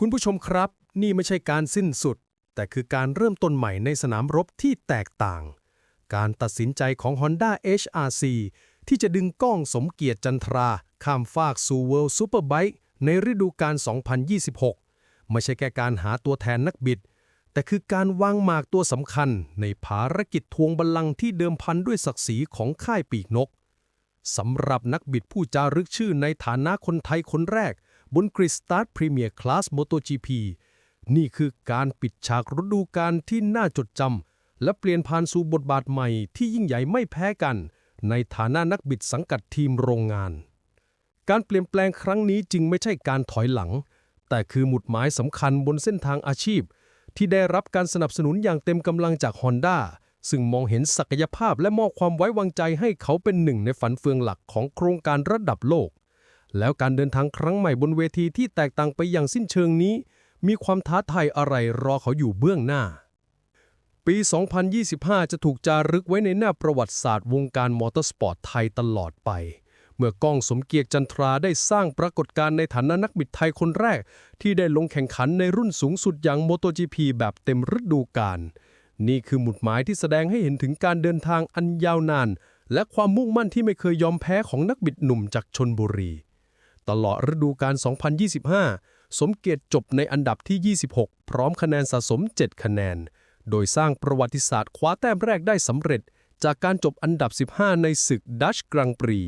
คุณผู้ชมครับ นี่ไม่ใช่การสิ้นสุด แต่คือการเริ่มต้นใหม่ในสนามรบที่แตกต่าง การตัดสินใจของ Honda HRC ที่จะดึงก้องสมเกียรติจันทรา ข้ามฟากสู่ World Superbike ในฤดูกาล 2026 ไม่ใช่แค่การหาตัวแทนนักบิด แต่คือการวางหมากตัวสำคัญ ในภารกิจทวงบัลลังก์ที่เดิมพันด้วยศักดิ์ศรีของค่ายปีกนกสำหรับนักบิดผู้จารึกชื่อในฐานะคนไทยคนแรก บนกริสตาร์ทพรีเมียร์คลาส MotoGP นี่คือการปิดฉากฤดูกาลที่น่าจดจำและเปลี่ยนผ่านสู่บทบาทใหม่ที่ยิ่งใหญ่ไม่แพ้กัน ในฐานะนักบิดสังกัดทีมโรงงาน การเปลี่ยนแปลงครั้งนี้จึงไม่ใช่การถอยหลัง แต่คือหมุดหมายสำคัญบนเส้นทางอาชีพ ที่ได้รับการสนับสนุนอย่างเต็มกำลังจาก Honda ซึ่งมองเห็นศักยภาพและมอบความไว้วางใจให้เขาเป็นหนึ่งในฝันเฟืองหลักของโครงการระดับโลก แล้วการเดินทางครั้งใหม่บนเวทีที่แตกต่างไปอย่างสิ้นเชิงนี้ มีความท้าทายอะไรรอเขาอยู่เบื้องหน้า ปี 2025 จะถูกจารึกไว้ในหน้าประวัติศาสตร์วงการมอเตอร์สปอร์ตไทยตลอดไป เมื่อก้องสมเกียรติจันทราได้สร้างปรากฏการณ์ในฐานะนักบิดไทยคนแรก ที่ได้ลงแข่งขันในรุ่นสูงสุดอย่าง MotoGP แบบเต็มฤดูกาลนี่คือหมุดหมายที่แสดงให้เห็นถึงการเดินทางอันยาวนาน และความมุ่งมั่นที่ไม่เคยยอมแพ้ของนักบิดหนุ่มจากชนบุรี ตลอดฤดูกาล 2025 สมเกียรติจบในอันดับที่ 26 พร้อมคะแนนสะสม 7 คะแนน โดยสร้างประวัติศาสตร์คว้าแต้มแรกได้สำเร็จ จากการจบอันดับ 15 ในศึกดัชกรังปรี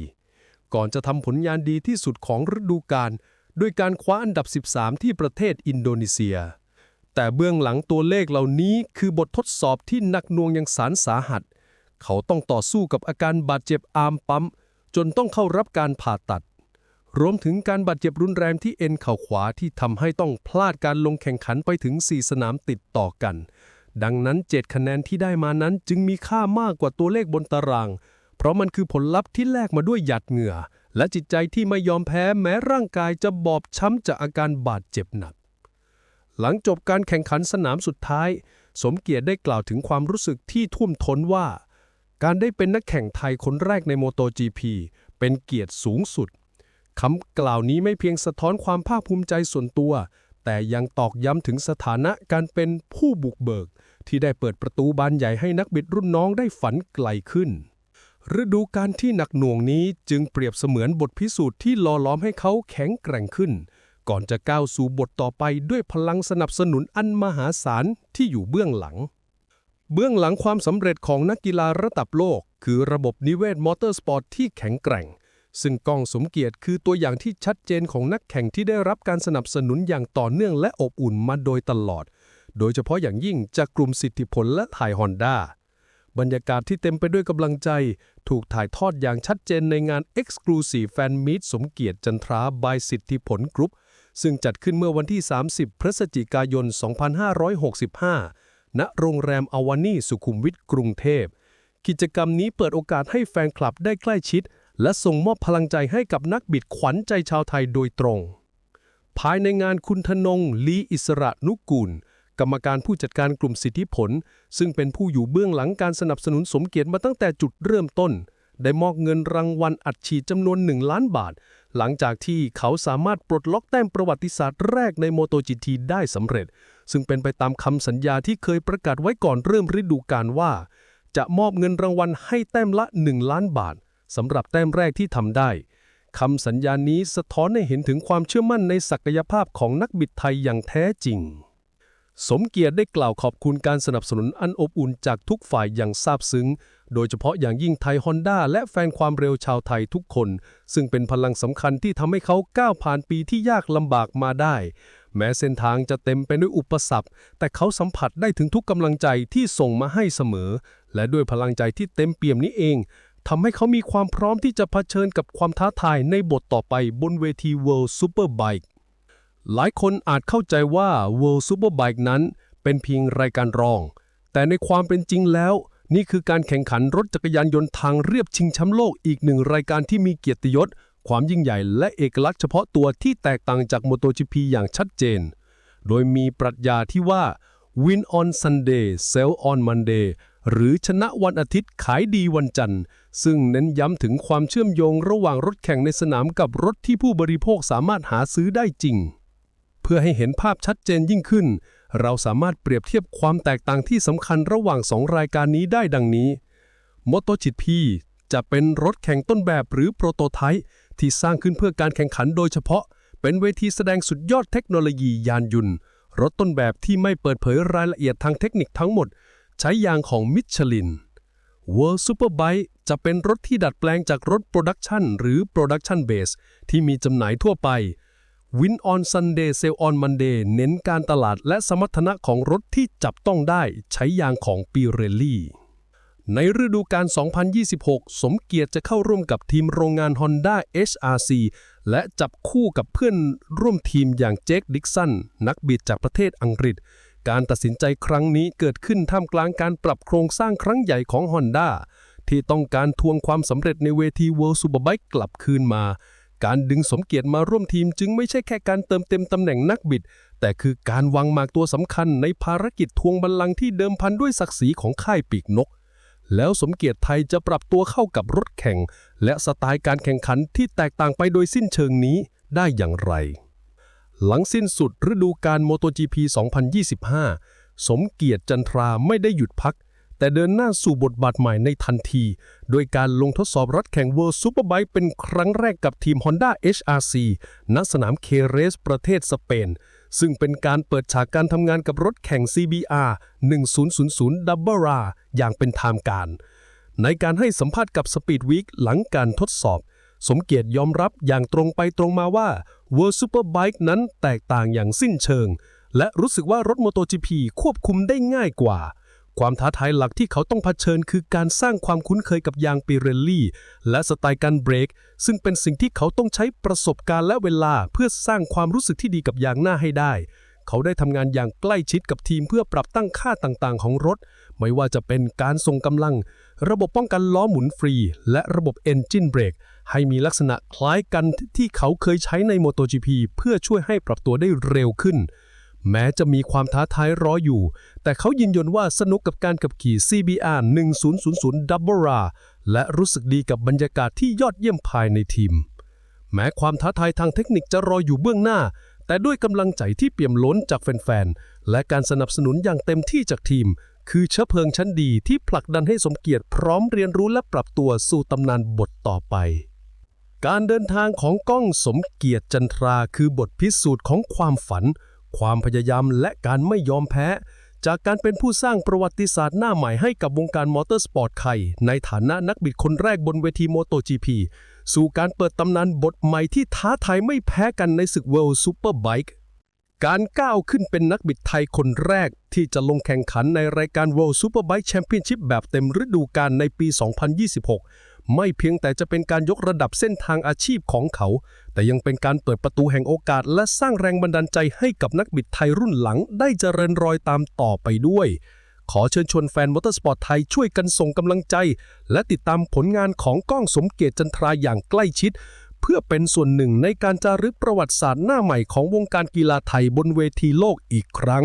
ก่อนจะทำผลงานดีที่สุดของฤดูกาลด้วยการคว้าอันดับ 13 ที่ประเทศอินโดนีเซีย แต่เบื้องหลังตัวเลขเหล่านี้คือบททดสอบที่หนักหน่วงอย่างสารสาหัส เขาต้องต่อสู้กับอาการบาดเจ็บอามปั๊ม จนต้องเข้ารับการผ่าตัด รวมถึงการบาดเจ็บรุนแรงที่เอ็นเข่าขวาที่ทำให้ต้องพลาดการลงแข่งขันไปถึง 4 สนามติดต่อกัน ดังนั้น 7 คะแนนที่ได้มานั้นจึงมีค่ามากกว่าตัวเลขบนตาราง เพราะมันคือผลลัพธ์ที่แลกมาด้วยหยัดเหงื่อ และจิตใจที่ไม่ยอมแพ้แม้ร่างกายจะบอบช้ำจากอาการบาดเจ็บหนัก หลังจบการแข่งขันสนามสุดท้าย สมเกียรติได้กล่าวถึงความรู้สึกที่ท่วมท้นว่า การได้เป็นนักแข่งไทยคนแรกในโมโต GP เป็นเกียรติสูงสุด คำกล่าวนี้ไม่เพียงสะท้อนความภาคภูมิใจส่วนตัว แต่ยังตอกย้ำถึงสถานะการเป็นผู้บุกเบิก ที่ได้เปิดประตูบานใหญ่ให้นักบิดรุ่นน้องได้ฝันไกลขึ้น ฤดูการที่หนักหน่วงนี้จึงเปรียบเสมือนบทพิสูจน์ที่หล่อล้อมให้เขาแข็งแกร่งขึ้น ก่อนจะก้าวสู่บทต่อไปด้วยพลังสนับสนุนอันมหาศาลที่อยู่เบื้องหลัง เบื้องหลังความสำเร็จของนักกีฬาระดับโลก คือระบบนิเวศมอเตอร์สปอร์ตที่แข็งแกร่ง ซึ่งก้องสมเกียรติคือตัวอย่างที่ชัดเจนของนักแข่งที่ได้รับการสนับสนุนอย่างต่อเนื่องและอบอุ่นมาโดยตลอด โดยเฉพาะอย่างยิ่งจากกลุ่มสิทธิผลและถ่ายฮอนด้าบรรยากาศที่เต็มไปด้วยกำลังใจ ถูกถ่ายทอดอย่างชัดเจนในงาน Exclusive Fan Meet สมเกียรติจันทราบายสิทธิผลกรุ๊ป ซึ่งจัดขึ้นเมื่อวันที่ 30 พฤศจิกายน 2565 ณ โรงแรมอวานีสุขุมวิทกรุงเทพ กิจกรรมนี้เปิดโอกาสให้แฟนคลับได้ใกล้ชิด และส่งมอบพลังใจให้กับนักบิดขวัญใจชาวไทยโดยตรง ภายในงานคุณธนง ลีอิสระนุกูล กรรมการผู้จัดการกลุ่มสิทธิผล ซึ่งเป็นผู้อยู่เบื้องหลังการสนับสนุนสมเกียรติมาตั้งแต่จุดเริ่มต้น ได้มอบเงินรางวัลอัดฉีดจำนวน 1 ล้านบาท หลังจากที่เขาสามารถปลดล็อกแต้มประวัติศาสตร์แรกในโมโตจีทีได้สำเร็จ ซึ่งเป็นไปตามคำสัญญาที่เคยประกาศไว้ก่อนเริ่มฤดูกาลว่า จะมอบเงินรางวัลให้แต้มละ 1 ล้านบาท สำหรับแต้มแรกที่ทำได้คำสัญญานี้สะท้อนให้เห็นถึงความเชื่อมั่นในศักยภาพของนักบิดไทยอย่างแท้จริง สมเกียรติได้กล่าวขอบคุณการสนับสนุนอันอบอุ่นจากทุกฝ่ายอย่างซาบซึ้ง โดยเฉพาะอย่างยิ่งไทยฮอนด้าและแฟนความเร็วชาวไทยทุกคน ซึ่งเป็นพลังสำคัญที่ทำให้เขาก้าวผ่านปีที่ยากลำบากมาได้ แม้เส้นทางจะเต็มไปด้วยอุปสรรค แต่เขาสัมผัสได้ถึงทุกกำลังใจที่ส่งมาให้เสมอ และด้วยพลังใจที่เต็มเปี่ยมนี้เอง ทำให้เขามีความพร้อมที่จะเผชิญกับความท้าทายในบทต่อไปบนเวที World Superbike หลายคนอาจเข้าใจว่า World Superbike นั้นเป็นเพียงรายการรอง แต่ในความเป็นจริงแล้ว นี่คือการแข่งขันรถจักรยานยนต์ทางเรียบชิงแชมป์โลกอีกหนึ่งรายการที่มีเกียรติยศ ความยิ่งใหญ่และเอกลักษณ์เฉพาะตัวที่แตกต่างจาก MotoGP อย่างชัดเจน โดยมีปรัชญาที่ว่า Win on Sunday Sell on Monday หรือชนะวันอาทิตย์ขายดีวันจันทร์ ซึ่งเน้นย้ำถึงความเชื่อมโยงระหว่างรถแข่งในสนามกับรถที่ผู้บริโภคสามารถหาซื้อได้จริง เพื่อให้เห็นภาพชัดเจนยิ่งขึ้น เราสามารถเปรียบเทียบความแตกต่างที่สำคัญระหว่างสองรายการนี้ได้ดังนี้ MotoGP จะเป็นรถแข่งต้นแบบหรือโปรโตไทป์ที่สร้างขึ้นเพื่อการแข่งขันโดยเฉพาะ เป็นเวทีแสดงสุดยอดเทคโนโลยียานยนต์รถต้นแบบที่ไม่เปิดเผยรายละเอียดทางเทคนิคทั้งหมด ใช้ยางของมิชลิน World Superbike จะเป็นรถที่ดัดแปลงจากรถโปรดักชันหรือ Production Base ที่มีจำหน่ายทั่วไป Win on Sunday Sell on Monday เน้นการตลาดและสมรรถนะของรถที่จับต้องได้ใช้ยางของ Pirelli ในฤดูกาล 2026 สมเกียรติจะเข้าร่วมกับทีมโรงงาน Honda HRC และจับคู่กับเพื่อนร่วมทีมอย่างเจคดิกสันนักบิดจากประเทศอังกฤษ การตัดสินใจครั้งนี้เกิดขึ้นท่ามกลางการปรับโครงสร้างครั้งใหญ่ของ Honda ที่ต้องการทวงความสำเร็จในเวที World Superbike กลับคืนมา การดึงสมเกียรติมาร่วมทีมจึงไม่ใช่แค่การเติมเต็มตำแหน่งนักบิด แต่คือการวางหมากตัวสำคัญในภารกิจทวงบัลลังก์ที่เดิมพันด้วยศักดิ์ศรีของค่ายปีกนก แล้วสมเกียรติไทยจะปรับตัวเข้ากับรถแข่ง และสไตล์การแข่งขันที่แตกต่างไปโดยสิ้นเชิงนี้ได้อย่างไร หลังสิ้นสุดฤดูกาล MotoGP 2025 สมเกียรติจันทราไม่ได้หยุดพัก แต่เดินหน้าสู่บทบาทใหม่ในทันที โดยการลงทดสอบรถแข่ง World Superbike เป็นครั้งแรกกับทีม Honda HRC ณสนามเคเรสประเทศสเปน ซึ่งเป็นการเปิดฉากการทำงานกับรถแข่ง CBR 1000 Double R อย่างเป็นทางการ ในการให้สัมภาษณ์กับ Speed Week หลังการทดสอบ สมเกียรติยอมรับอย่างตรงไปตรงมาว่า World Superbike นั้นแตกต่างอย่างสิ้นเชิง และรู้สึกว่ารถ MotoGP ควบคุมได้ง่ายกว่า ความท้าทายหลักที่เขาต้องเผชิญคือการสร้างความคุ้นเคยกับยางปิเรลลี่ และสไตล์การเบรก ซึ่งเป็นสิ่งที่เขาต้องใช้ประสบการณ์และเวลาเพื่อสร้างความรู้สึกที่ดีกับยางหน้าให้ได้เขาได้ทำงานอย่างใกล้ชิดกับทีมเพื่อปรับตั้งค่าต่างๆ ของรถ ไม่ว่าจะเป็นการส่งกำลัง ระบบป้องกันล้อหมุนฟรี และระบบ Engine Brake ให้มีลักษณะคล้ายกันที่เขาเคยใช้ใน MotoGP เพื่อช่วยให้ปรับตัวได้เร็วขึ้น แม้จะมีความท้าทายรออยู่ แต่เขายืนยันว่าสนุกกับการขับขี่ CBR 1000 Double R และรู้สึกดีกับบรรยากาศที่ยอดเยี่ยมภายในทีม แม้ความท้าทายทางเทคนิคจะรออยู่เบื้องหน้า แต่ด้วยกำลังใจที่เปี่ยมล้นจากแฟนๆ และการสนับสนุนอย่างเต็มที่จากทีม คือเชื้อเพลิงชั้นดีที่ผลักดันให้สมเกียรติพร้อมเรียนรู้และปรับตัวสู่ตำนานบทต่อไป การเดินทางของก้องสมเกียรติจันทราคือบทพิสูจน์ของความฝัน ความพยายามและการไม่ยอมแพ้ จากการเป็นผู้สร้างประวัติศาสตร์หน้าใหม่ให้กับวงการมอเตอร์สปอร์ตไทยในฐานะนักบิดคนแรกบนเวที MotoGP สู่การเปิดตำนานบทใหม่ที่ท้าทายไม่แพ้กันในศึก World Superbike การก้าวขึ้นเป็นนักบิดไทยคนแรก ที่จะลงแข่งขันในรายการ World Superbike Championship แบบเต็มฤดูกาลในปี 2026 ไม่เพียงแต่จะเป็นการยกระดับเส้นทางอาชีพของเขา แต่ยังเป็นการเปิดประตูแห่งโอกาส และสร้างแรงบันดาลใจให้กับนักบิดไทยรุ่นหลังได้เจริญรอยตามต่อไปด้วย ขอเชิญชวนแฟนมอเตอร์สปอร์ตไทยช่วยกันส่งกำลังใจ และติดตามผลงานของก้องสมเกียรติจันทราอย่างใกล้ชิด เพื่อเป็นส่วนหนึ่งในการจารึกประวัติศาสตร์หน้าใหม่ของวงการกีฬาไทยบนเวทีโลกอีกครั้ง